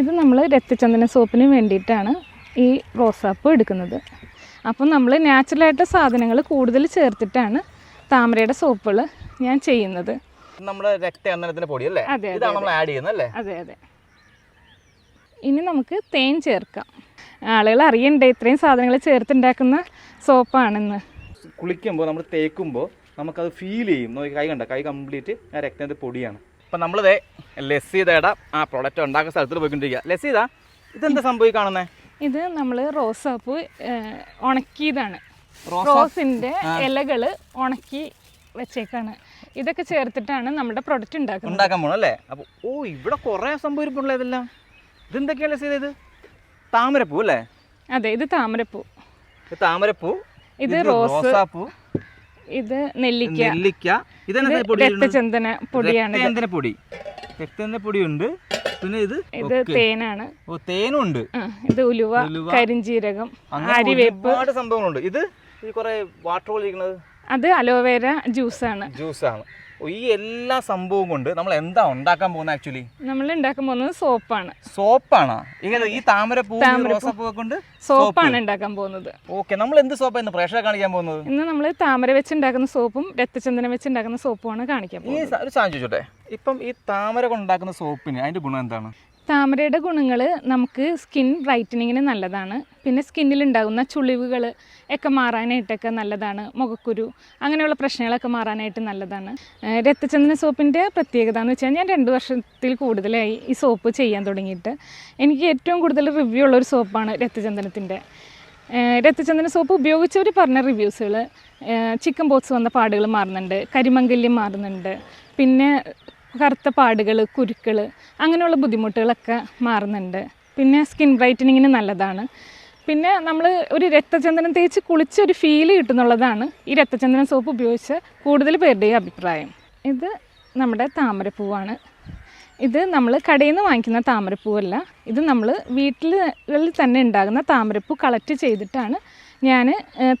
ഇത് നമ്മൾ രക്തചന്ദന സോപ്പിന് വേണ്ടിയിട്ടാണ് ഈ റോസാപ്പ് എടുക്കുന്നത്. അപ്പം നമ്മൾ നാച്ചുറലായിട്ട് സാധനങ്ങൾ കൂടുതൽ ചേർത്തിട്ടാണ് താമരയുടെ സോപ്പുകൾ ഞാൻ ചെയ്യുന്നത്. നമ്മുടെ രക്തചന്ദനത്തിന്റെ പൊടി അല്ലേ? അതെ, അതെ, ഇതാണ് നമ്മൾ ആഡ് ചെയ്യുന്നത് അല്ലേ? അതെ അതെ. ഇനി നമുക്ക് തേൻ ചേർക്കാം. ആളുകൾ അറിയണ്ടേ ഇത്രയും സാധനങ്ങൾ ചേർത്തുണ്ടാക്കുന്ന സോപ്പാണെന്ന്. കുളിക്കുമ്പോൾ നമ്മൾ തേക്കുമ്പോൾ നമുക്കത് ഫീൽ ചെയ്യും. നോക്കി കൈ കണ്ട? കൈ കംപ്ലീറ്റ് ആ രക്തത്തിന്റെ പൊടിയാണ്. അപ്പം നമ്മളിതേ ലസ്സിതയുടെ ആ പ്രൊഡക്റ്റ് ഉണ്ടാക്കുന്ന സ്ഥലത്തിൽ പോയിക്കൊണ്ടിരിക്കുക ലസ്സിത ഇതെന്താ സംഭവി കാണുന്നത് ഇത് നമ്മൾ റോസ് സോപ്പ് ഉണക്കിയതാണ്. റോസാ- റോസിന്റെ ഇലകൾ ഉണക്കി വെച്ചേക്കാണ്. ഇതൊക്കെ ചേർത്തിട്ടാണ് നമ്മുടെ പ്രൊഡക്റ്റ് ഉണ്ടാക്കുന്നത്. ഉണ്ടാക്കാൻ പോകണം അല്ലേ? അപ്പോൾ ഓ ഇവിടെ കുറേ സംഭവം ഇരിപ്പുള്ള ഇതെല്ലാം. ഇതെന്തൊക്കെയാണ് ലസ്സിത ഇത്? താമരപ്പൂ അല്ലേ? അതെ ഇത് താമരപ്പൂ. താമരപ്പൂ ഇത് റോസ് റോസാപ്പൂ. ഇത് നെല്ലിക്ക. നെല്ലിക്ക. ഇതെന്നാ ഇത് പൊടി രക്തചന്ദന പൊടിയാണ് രക്തചന്ദന പൊടി. രക്തചന്ദന പൊടി ഉണ്ട് പിന്നെ ഇത് ഇത് തേനാണ്. ഓ തേനും ഉണ്ട് ഇത് ഉലുവ കരിഞ്ചീരകം അരിവേപ്പ്. ഒരുപാട് സംഭവങ്ങളുണ്ട്. ഇത് ഈ കുറെ വാട്ടർ പോലെ ഇരിക്കുന്നത് അത് അലോവേര ജ്യൂസാണ്. ജ്യൂസാണ്. ഈ എല്ലാ സംഭവവും കൊണ്ട് നമ്മൾ എന്താ ഉണ്ടാക്കാൻ പോകുന്നത് ആക്ച്വലി നമ്മൾ ഉണ്ടാക്കാൻ പോകുന്നത് സോപ്പാണ്. സോപ്പാണ്? ഇങ്ങനെ ഈ താമരപ്പൂ റോസാപ്പൂ കൊണ്ട് സോപ്പാണ് ഉണ്ടാക്കാൻ പോകുന്നത്. ഓക്കെ നമ്മൾ എന്ത് സോപ്പാണ് ഇന്ന് പ്രേക്ഷകരെ കാണിക്കാൻ പോകുന്നത്? ഇന്ന് നമ്മൾ താമര വെച്ച് ഉണ്ടാക്കുന്ന സോപ്പും രക്തചന്ദനം വെച്ച് ഉണ്ടാക്കുന്ന സോപ്പുമാണ് കാണിക്കാൻ പോകുന്നത്. സ- ഒരു സാധനം ചോദിച്ചോട്ടെ? ഇപ്പം ഈ താമര കൊണ്ടുണ്ടാക്കുന്ന സോപ്പിന് അതിന്റെ ഗുണം എന്താണ്? താമരയുടെ ഗുണങ്ങൾ നമുക്ക് സ്കിൻ ബ്രൈറ്റനിങ്ങിന് നല്ലതാണ്. പിന്നെ സ്കിന്നിൽ ഉണ്ടാകുന്ന ചുളിവുകൾ ഒക്കെ മാറാനായിട്ടൊക്കെ നല്ലതാണ്. മുഖക്കുരു അങ്ങനെയുള്ള പ്രശ്നങ്ങളൊക്കെ മാറാനായിട്ട് നല്ലതാണ്. രക്തചന്ദന സോപ്പിന്റെ പ്രത്യേകത എന്ന് വെച്ചാൽ ഞാൻ രണ്ട് വർഷത്തിൽ കൂടുതലായി ഈ സോപ്പ് ചെയ്യാൻ തുടങ്ങിയിട്ട്. എനിക്ക് ഏറ്റവും കൂടുതൽ റിവ്യൂ ഉള്ളൊരു സോപ്പാണ് രക്തചന്ദനത്തിന്റെ. രക്തചന്ദന സോപ്പ് ഉപയോഗിച്ചവർ പറഞ്ഞ റിവ്യൂസുകൾ ചിക്കൻ ബോക്സ് വന്ന പാടുകൾ മാറുന്നുണ്ട് കരിമങ്കല്യം മാറുന്നുണ്ട്. പിന്നെ കറുത്ത പാടുകൾ കുരുക്കൾ അങ്ങനെയുള്ള ബുദ്ധിമുട്ടുകളൊക്കെ മാറുന്നുണ്ട്. പിന്നെ സ്കിൻ ബ്രൈറ്റനിങ്ങിന് നല്ലതാണ്. പിന്നെ നമ്മൾ ഒരു രക്തചന്ദനം തേച്ച് കുളിച്ച് ഒരു ഫീൽ കിട്ടുന്നുള്ളതാണ് ഈ രക്തചന്ദനം സോപ്പ് ഉപയോഗിച്ച് കൂടുതൽ പേരുടെയും അഭിപ്രായം. ഇത് നമ്മുടെ താമരപ്പൂവാണ്. ഇത് നമ്മൾ കടയിൽ നിന്ന് വാങ്ങിക്കുന്ന താമരപ്പൂവല്ല. ഇത് നമ്മൾ വീട്ടിൽ തന്നെ ഉണ്ടാകുന്ന താമരപ്പൂ കളക്ട് ചെയ്തിട്ടാണ് ഞാൻ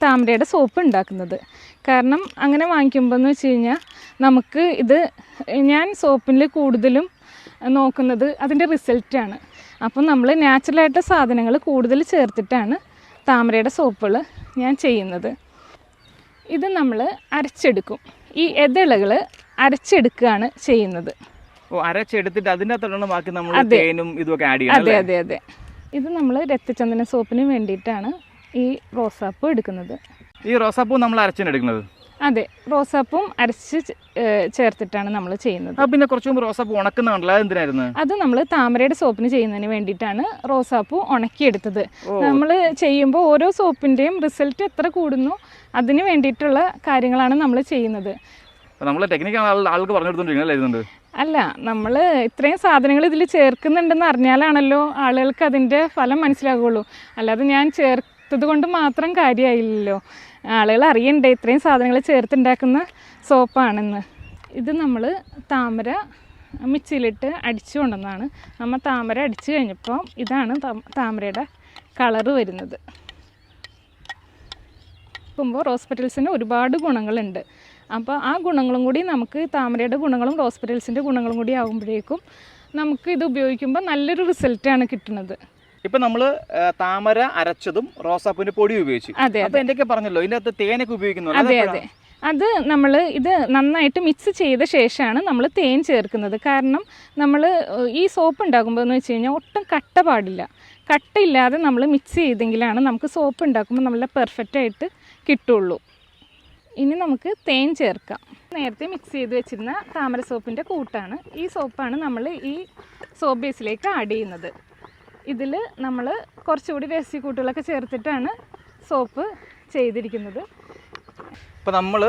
താമരയുടെ സോപ്പ് ഉണ്ടാക്കുന്നത്. കാരണം അങ്ങനെ വാങ്ങിക്കുമ്പോൾ എന്ന് വെച്ച് കഴിഞ്ഞാൽ നമുക്ക് ഇത് ഞാൻ സോപ്പിൽ കൂടുതലും നോക്കുന്നത് അതിന്റെ റിസൾട്ടാണ് അപ്പം നമ്മൾ നാച്ചുറലായിട്ടുള്ള സാധനങ്ങൾ കൂടുതൽ ചേർത്തിട്ടാണ് താമരയുടെ സോപ്പുകൾ ഞാൻ ചെയ്യുന്നത്. ഇത് നമ്മൾ അരച്ചെടുക്കും. ഈ എതിളകൾ അരച്ചെടുക്കുകയാണ് ചെയ്യുന്നത്. അരച്ചെടുത്തിട്ട് ബാക്കി നമ്മൾ. തേനും ഇതൊക്കെ ആഡ് അതെ അതെ അതെ. ഇത് നമ്മൾ രക്തചന്ദന സോപ്പിന് വേണ്ടിയിട്ടാണ് ഈ റോസാപ്പൂ എടുക്കുന്നത്. ഈ റോസാപ്പൂ നമ്മൾ അരച്ചെടുക്കുന്നത് അതെ റോസാപ്പൂം അരച്ച് ചേർത്തിട്ടാണ് നമ്മൾ ചെയ്യുന്നത്. പിന്നെ കുറച്ച് മുമ്പ് റോസാപ്പൂ ഉണക്കുന്നുണ്ടല്ലോ എന്തിനായിരുന്നു? അത് നമ്മൾ താമരയുടെ സോപ്പിന് ചെയ്യുന്നതിന് വേണ്ടിയിട്ടാണ് റോസാപ്പൂ ഉണക്കിയെടുത്തത്. നമ്മൾ ചെയ്യുമ്പോൾ ഓരോ സോപ്പിന്റെയും റിസൾട്ട് എത്ര കൂടുന്നു അതിന് വേണ്ടിയിട്ടുള്ള കാര്യങ്ങളാണ് നമ്മൾ ചെയ്യുന്നത്. നമ്മൾ ടെക്നിക്കാണ് ആൾക്ക് പറഞ്ഞു കൊടുത്തോണ്ടിരിക്കുന്നത് അല്ല നമ്മൾ ഇത്രയും സാധനങ്ങൾ ഇതിൽ ചേർക്കുന്നുണ്ടെന്ന് അറിഞ്ഞാലാണല്ലോ ആളുകൾക്ക് അതിന്റെ ഫലം മനസ്സിലാകുള്ളൂ. അല്ലാതെ ഞാൻ ചേർത്തത് കൊണ്ട് മാത്രം കാര്യമായില്ലല്ലോ ആളുകൾ അറിയണ്ടേ ഇത്രയും സാധനങ്ങൾ ചേർത്തുണ്ടാക്കുന്ന സോപ്പാണെന്ന്. ഇത് നമ്മൾ താമര മിക്സിയിലിട്ട് അടിച്ചു കൊണ്ടുവന്നതാണ്. നമ്മൾ താമര അടിച്ചു കഴിഞ്ഞപ്പോൾ ഇതാണ് താമരയുടെ കളറ് വരുന്നത്. നോക്കുമ്പോൾ ഹോസ്പിറ്റൽസിന് ഒരുപാട് ഗുണങ്ങളുണ്ട്. അപ്പോൾ ആ ഗുണങ്ങളും കൂടി നമുക്ക് താമരയുടെ ഗുണങ്ങളും റോസ് പെറ്റൽസിന്റെ ഗുണങ്ങളും കൂടി ആകുമ്പോഴേക്കും നമുക്ക് ഇത് ഉപയോഗിക്കുമ്പോൾ നല്ലൊരു റിസൾട്ടാണ് കിട്ടുന്നത്. ഇപ്പൊ നമ്മൾ താമര അരച്ചതും റോസാപ്പൂവിന്റെ പൊടി ഉപയോഗിച്ചു. അതെ അപ്പൊ എന്തൊക്കെ പറഞ്ഞല്ലോ ഇതിന്റെ അകത്ത് തേനൊക്കെ ഉപയോഗിക്കുന്നു അതെ അതെ. അത് നമ്മൾ ഇത് നന്നായിട്ട് മിക്സ് ചെയ്ത ശേഷമാണ് നമ്മൾ തേൻ ചേർക്കുന്നത്. കാരണം നമ്മൾ ഈ സോപ്പ് ഉണ്ടാക്കുമ്പോൾ എന്ന് വെച്ച് കഴിഞ്ഞാൽ ഒട്ടും കട്ട പാടില്ല. കട്ടയില്ലാതെ നമ്മൾ മിക്സ് ചെയ്തെങ്കിലാണ് നമുക്ക് സോപ്പ് ഉണ്ടാക്കുമ്പോൾ നല്ല പെർഫെക്റ്റ് ആയിട്ട് കിട്ടുള്ളൂ. ഇനി നമുക്ക് തേൻ ചേർക്കാം. നേരത്തെ മിക്സ് ചെയ്ത് വെച്ചിരുന്ന താമര സോപ്പിന്റെ കൂട്ടാണ് ഈ സോപ്പാണ് നമ്മൾ ഈ സോപ്പ് ബേസിലേക്ക് ആഡ് ചെയ്യുന്നത്. ഇതിൽ നമ്മൾ കുറച്ചുകൂടി വേസ്റ്റ് കൂട്ടുകളൊക്കെ ചേർത്തിട്ടാണ് സോപ്പ് ചെയ്തിരിക്കുന്നത്. ഇപ്പൊ നമ്മൾ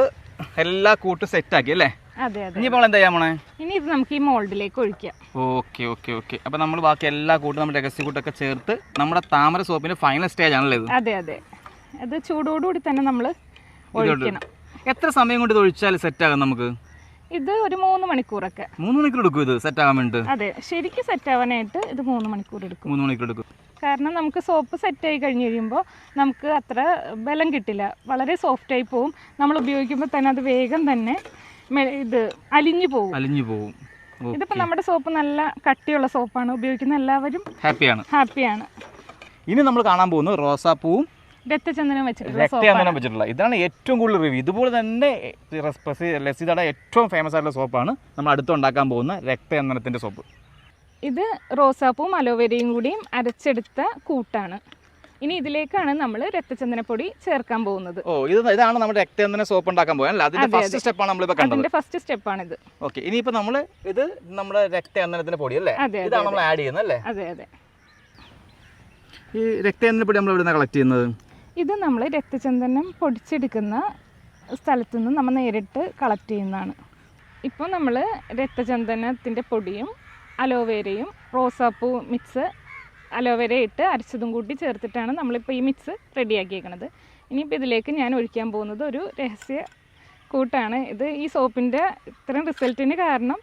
എല്ലാ കൂട്ടും സെറ്റ് ആക്കി അല്ലേ? അതെ അതെ. ഇനി നമ്മൾ എന്താ ചെയ്യാൻ പോണേ ഇനി ഇത് നമുക്ക് ഈ മോൾഡിലേക്ക് ഒഴിക്കാം. Okay okay okay. അപ്പൊ നമ്മൾ ബാക്കി എല്ലാ കൂട്ടും നമ്മുടെ രഹസ്യ കൂട്ടൊക്കെ ചേർത്ത് നമ്മുടെ താമര സോപ്പിന്റെ ഫൈനൽ സ്റ്റേജ് ആണല്ലേ ഇത്? അതെ അതെ. അത് ചൂടോടുകൂടി തന്നെ നമ്മൾ ഒഴിക്കണം. എത്ര സമയം കൊണ്ട് ഇത് ഒഴിച്ചാൽ സെറ്റ് ആകാം നമുക്ക്? ഇത് ഒരു മൂന്ന് മണിക്കൂറൊക്കെ. മൂന്ന് മണിക്കൂർ എടുക്കും ഇത് സെറ്റ് ആകാൻ വേണ്ടി അതെ ശരിക്കും സെറ്റ് ആവാനായിട്ട് ഇത് മൂന്ന് മണിക്കൂർ എടുക്കും. മൂന്ന് മണിക്കൂർ എടുക്കും. കാരണം നമുക്ക് സോപ്പ് സെറ്റ് ആയി കഴിഞ്ഞ് കഴിയുമ്പോൾ നമുക്ക് അത്ര ബലം കിട്ടില്ല. വളരെ സോഫ്റ്റ് ആയി പോവും. നമ്മൾ ഉപയോഗിക്കുമ്പോൾ തന്നെ അത് വേഗം തന്നെ ഇത് അലിഞ്ഞു പോകും അലിഞ്ഞു പോകും ഇതിപ്പോൾ നമ്മുടെ സോപ്പ് നല്ല കട്ടിയുള്ള സോപ്പാണ് ഉപയോഗിക്കുന്ന എല്ലാവരും ഹാപ്പിയാണ് ഹാപ്പിയാണ് ഇനി നമ്മൾ കാണാൻ പോകുന്നത് റോസാപ്പൂവും രക്തചന്ദനം വെച്ചിട്ടുള്ള ഇതാണ് ഏറ്റവും കൂടുതൽ റിവ്യൂ ഇതുപോലെ തന്നെ ലസിതയുടെ ഏറ്റവും ഫേമസ് ആയിട്ടുള്ള സോപ്പാണ് നമ്മൾ അടുത്ത് ഉണ്ടാക്കാൻ പോകുന്ന രക്തചന്ദനത്തിന്റെ സോപ്പ്. ഇത് റോസാപ്പൂവും അലോവേരയും കൂടിയും അരച്ചെടുത്ത കൂട്ടാണ്. ഇനി ഇതിലേക്കാണ് നമ്മൾ രക്തചന്ദനപ്പൊടി ചേർക്കാൻ പോകുന്നത്. ഓ ഇത് ഇതാണ് നമ്മുടെ രക്തചന്ദന സോപ്പ് ഉണ്ടാക്കാൻ പോകാൻ അല്ല അതിന്റെ ഫസ്റ്റ് സ്റ്റെപ്പ് ആണ് നമ്മൾ കണ്ടത്. അതിന്റെ ഫസ്റ്റ് സ്റ്റെപ്പ് ആണ് ഇത്. ഓക്കേ ഇനി ഇപ്പോ നമ്മൾ ഇത് നമ്മുടെ രക്തചന്ദനത്തിന്റെ പൊടി അല്ലേ? ഇതാണ് നമ്മൾ ആഡ് ചെയ്യുന്നത് അല്ലേ? അതെ അതെ. ഈ രക്തചന്ദന പൊടി നമ്മൾ എവിടെ നിന്നാണ് കളക്ട് ചെയ്യുന്നത്? ഇത് നമ്മൾ രക്തചന്ദനം പൊടിച്ചെടുക്കുന്ന സ്ഥലത്തു നിന്ന് നമ്മൾ നേരിട്ട് കളക്ട് ചെയ്യുന്നതാണ്. ഇപ്പോൾ നമ്മൾ രക്തചന്ദനത്തിന്റെ പൊടിയും അലോവേരയും റോസാപ്പൂ മിക്സ് അലോവേര ഇട്ട് അരച്ചതും കൂട്ടി ചേർത്തിട്ടാണ് നമ്മളിപ്പോൾ ഈ മിക്സ് റെഡിയാക്കിയേക്കുന്നത് ഇനിയിപ്പോൾ ഇതിലേക്ക് ഞാൻ ഒഴിക്കാൻ പോകുന്നത് ഒരു രഹസ്യ കൂട്ടാണ്. ഇത് ഈ സോപ്പിന്റെ ഇത്രയും റിസൾട്ടിന് കാരണം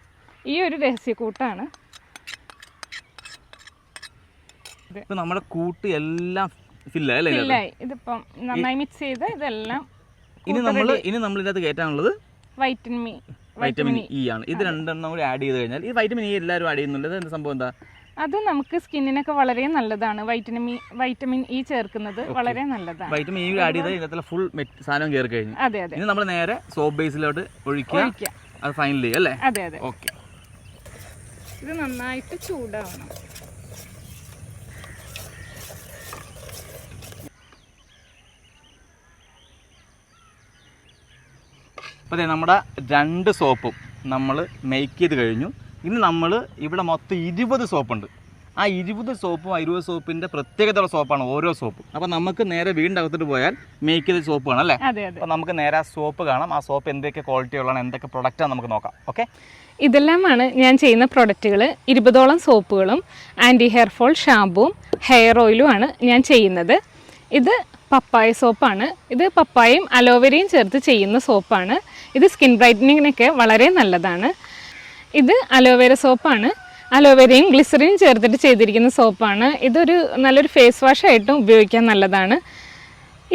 ഈ ഒരു രഹസ്യ കൂട്ടാണ്. നമ്മുടെ കൂട്ട് എല്ലാം ഇതിപ്പം നന്നായി മിക്സ് ചെയ്ത് ഇതെല്ലാം ഇനി നമ്മൾ ഇനി നമ്മൾ ഇതിനകത്ത് കയറ്റാനുള്ളത് വൈറ്റമിൻ ഇ വൈറ്റമിൻ ഇ ആണ്. ഇത് രണ്ടെണ്ണം കൂടി ആഡ് ചെയ്ത് കഴിഞ്ഞാൽ ഈ വൈറ്റമിൻ ഇ എല്ലാവരും ആഡ് എന്താ സംഭവം എന്താ? അത് നമുക്ക് സ്കിന്നിനൊക്കെ വളരെ നല്ലതാണ്. വൈറ്റമിൻ വൈറ്റമിൻ ഇ ചേർക്കുന്നത് വളരെ നല്ലതാണ്. വൈറ്റമിൻ ഇ ആഡ് ചെയ്ത് ഇതിനകത്തുള്ള ഫുൾ സാധനം കയറി കഴിഞ്ഞു. അതെ അതെ. ഇനി നമ്മൾ നേരെ സോപ്പ് ബേസിലോട്ട് ഒഴിക്കുക. ഒഴിക്കാം അത് ഫൈനൽ ചെയ്യുക അല്ലേ? അതെ അതെ. ഓക്കെ ഇത് നന്നായിട്ട് ചൂടാവണം. അപ്പോൾ അതെ നമ്മുടെ രണ്ട് സോപ്പും നമ്മൾ മേക്ക് ചെയ്ത് കഴിഞ്ഞു. ഇനി നമ്മൾ ഇവിടെ മൊത്തം ഇരുപത് സോപ്പുണ്ട്. ആ ഇരുപത് സോപ്പും ഇരുപത് സോപ്പിന്റെ പ്രത്യേകതയുള്ള സോപ്പാണ് ഓരോ സോപ്പും. അപ്പോൾ നമുക്ക് നേരെ വീടിന്റെ അകത്തോട്ട് പോയാൽ മേക്ക് ചെയ്ത സോപ്പ് വേണം അല്ലേ അപ്പോൾ നമുക്ക് നേരെ ആ സോപ്പ് കാണാം. ആ സോപ്പ് എന്തൊക്കെ ക്വാളിറ്റി ഉള്ളതാണ് എന്തൊക്കെ പ്രൊഡക്റ്റാണ് നമുക്ക് നോക്കാം. ഓക്കെ ഇതെല്ലാമാണ് ഞാൻ ചെയ്യുന്ന പ്രൊഡക്റ്റുകൾ ഇരുപതോളം സോപ്പുകളും ആന്റി ഹെയർ ഫോൾ ഷാമ്പുവും ഹെയർ ഓയിലുമാണ് ഞാൻ ചെയ്യുന്നത്. ഇത് പപ്പായ സോപ്പാണ്. ഇത് പപ്പായയും അലോവേരയും ചേർത്ത് ചെയ്യുന്ന സോപ്പാണ്. ഇത് സ്കിൻ ബ്രൈറ്റനിങ്ങിനൊക്കെ വളരെ നല്ലതാണ്. ഇത് അലോവേര സോപ്പാണ്. അലോവേരയും ഗ്ലിസറിനും ചേർത്തിട്ട് ചെയ്തിരിക്കുന്ന സോപ്പാണ്. ഇതൊരു നല്ലൊരു ഫേസ് വാഷ് ആയിട്ടും ഉപയോഗിക്കാൻ നല്ലതാണ്.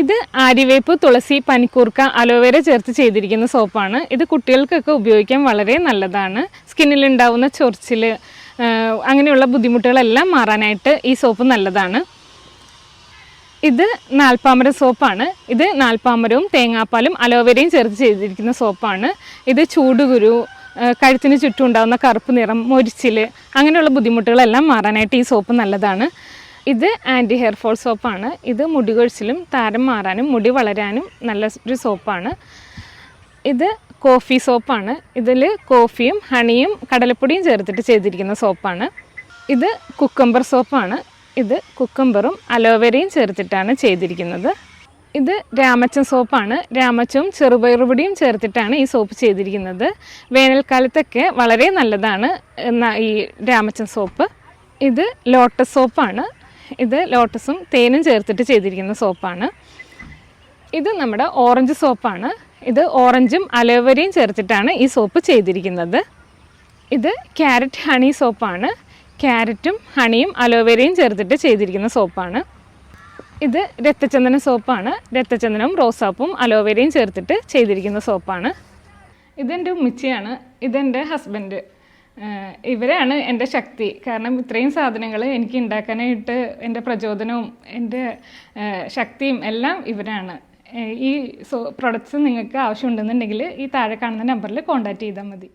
ഇത് ആര്യവേപ്പ് തുളസി പനിക്കൂർക്ക അലോവേര ചേർത്ത് ചെയ്തിരിക്കുന്ന സോപ്പാണ്. ഇത് കുട്ടികൾക്കൊക്കെ ഉപയോഗിക്കാൻ വളരെ നല്ലതാണ്. സ്കിന്നിലുണ്ടാവുന്ന ചൊറിച്ചിൽ അങ്ങനെയുള്ള ബുദ്ധിമുട്ടുകളെല്ലാം മാറാനായിട്ട് ഈ സോപ്പ് നല്ലതാണ്. ഇത് നാൽപ്പാമര സോപ്പാണ്. ഇത് നാൽപ്പാമരവും തേങ്ങാപ്പാലും അലോവേരയും ചേർത്ത് ചെയ്തിരിക്കുന്ന സോപ്പാണ്. ഇത് ചൂടുകുരു കഴുത്തിന് ചുറ്റും ഉണ്ടാകുന്ന കറുപ്പ് നിറം മൊരിച്ചിൽ അങ്ങനെയുള്ള ബുദ്ധിമുട്ടുകളെല്ലാം മാറാനായിട്ട് ഈ സോപ്പ് നല്ലതാണ്. ഇത് ആന്റി ഹെയർ ഫോൾ സോപ്പാണ്. ഇത് മുടി കൊഴിച്ചിലും താരം മാറാനും മുടി വളരാനും നല്ല ഒരു സോപ്പാണ്. ഇത് കോഫി സോപ്പാണ്. ഇതിൽ കോഫിയും ഹണിയും കടലപ്പൊടിയും ചേർത്തിട്ട് ചെയ്തിരിക്കുന്ന സോപ്പാണ്. ഇത് കുക്കമ്പർ സോപ്പാണ്. ഇത് കുക്കമ്പറും അലോവേരയും ചേർത്തിട്ടാണ് ചെയ്തിരിക്കുന്നത്. ഇത് രാമച്ചം സോപ്പാണ്. രാമച്ചവും ചെറുപയറുപൊടിയും ചേർത്തിട്ടാണ് ഈ സോപ്പ് ചെയ്തിരിക്കുന്നത്. വേനൽക്കാലത്തൊക്കെ വളരെ നല്ലതാണ് ഈ രാമച്ചൻ സോപ്പ്. ഇത് ലോട്ടസ് സോപ്പാണ്. ഇത് ലോട്ടസും തേനും ചേർത്തിട്ട് ചെയ്തിരിക്കുന്ന സോപ്പാണ്. ഇത് നമ്മുടെ ഓറഞ്ച് സോപ്പാണ്. ഇത് ഓറഞ്ചും അലോവേരയും ചേർത്തിട്ടാണ് ഈ സോപ്പ് ചെയ്തിരിക്കുന്നത്. ഇത് ക്യാരറ്റ് ഹണി സോപ്പാണ്. ക്യാരറ്റും ഹണിയും അലോവേരയും ചേർത്തിട്ട് ചെയ്തിരിക്കുന്ന സോപ്പാണ്. ഇത് രക്തചന്ദന സോപ്പാണ്. രക്തചന്ദനവും റോസാപ്പും അലോവേരയും ചേർത്തിട്ട് ചെയ്തിരിക്കുന്ന സോപ്പാണ്. ഇതെന്റെ ഉമ്മിച്ചിയാണ്. ഇതെന്റെ ഹസ്ബൻഡ് ഇവരാണ് എന്റെ ശക്തി. കാരണം ഇത്രയും സാധനങ്ങൾ എനിക്ക് ഉണ്ടാക്കാനായിട്ട് എന്റെ പ്രചോദനവും എന്റെ ശക്തിയും എല്ലാം ഇവരാണ്. ഈ സോ പ്രൊഡക്ട്സ് നിങ്ങൾക്ക് ആവശ്യമുണ്ടെന്നുണ്ടെങ്കിൽ ഈ താഴെ കാണുന്ന നമ്പറിൽ കോൺടാക്റ്റ് ചെയ്താൽ മതി.